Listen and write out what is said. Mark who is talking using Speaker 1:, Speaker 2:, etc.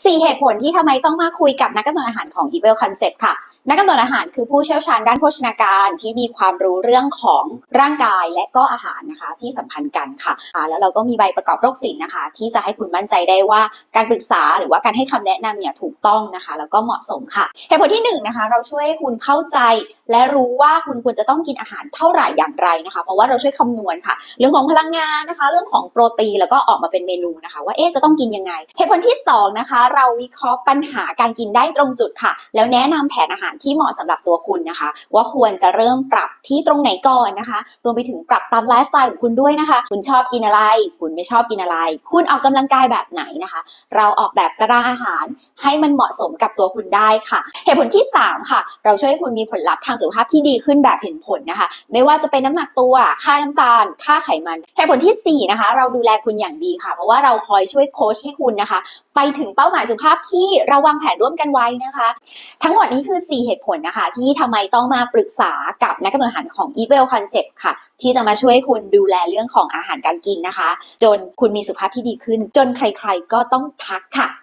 Speaker 1: 4 เหตุผลที่ทำไมต้องมาคุยกับนักกำหนดอาหารของ e v e l Concept ค่ะ นักกำหนดอาหารคือผู้เชี่ยวชาญด้านโภชนาการที่มีความรู้เรื่องของร่างกายและก็อาหารนะคะที่สัมพันธ์กันค่ะแล้วเราก็มีใบประกอบโรคศิลป์นะคะ ที่จะให้คุณมั่นใจได้ว่าการปรึกษาหรือว่าการให้คำแนะนำเนี่ยถูกต้องนะคะ แล้วก็เหมาะสมค่ะเหตุผลที่หนึ่งนะคะเราช่วยให้คุณเข้าใจ และรู้ว่าคุณควรจะต้องกินอาหารเท่าไหร่อย่างไรนะคะ เพราะว่าเราช่วยคำนวณค่ะ เรื่องของพลังงานนะคะ เรื่องของโปรตีนแล้วก็ออกมาเป็นเมนูนะคะ ว่าเอ๊จะต้องกินยังไงเหตุผลที่สองนะคะเราวิเคราะห์ปัญหาการกินได้ตรงจุดค่ะ แล้วแนะนำแผนอาหารที่เหมาะสำหรับตัวคุณนะคะ ว่าควรจะเริ่มปรับที่ตรงไหนก่อนนะคะ รวมไปถึงปรับตามไลฟ์สไตล์ของคุณด้วยนะคะ คุณชอบกินอะไร คุณไม่ชอบกินอะไร คุณออกกำลังกายแบบไหนนะคะ เราออกแบบตารางอาหารให้มันเหมาะสมกับตัวคุณได้ค่ะ เหตุผลที่ 3 ค่ะ เราช่วยให้คุณมีผลลัพธ์ทางสุขภาพที่ดีขึ้นแบบเห็นผลนะคะ ไม่ว่าจะเป็นน้ำหนักตัว ค่าน้ำตาล ค่าไขมัน เหตุผลทีสี่ 4 นะคะ เราดูแลคุณอย่างดีค่ะ เพราะว่าเราคอยช่วยโค้ชให้คุณนะคะ ไปถึงเป้าหมายสุขภาพที่เราวางแผนร่วมกันไว้นะคะ ทั้งหมดนี้คือ 4เหตุผลนะคะ ที่ทำไมต้องมาปรึกษากับนักกำหนดอาหารของ e v e l Concept ค่ะ ที่จะมาช่วยคุณดูแลเรื่องของอาหารการกินนะคะ จนคุณมีสุขภาพที่ดีขึ้น จนใครๆก็ต้องทักค่ะ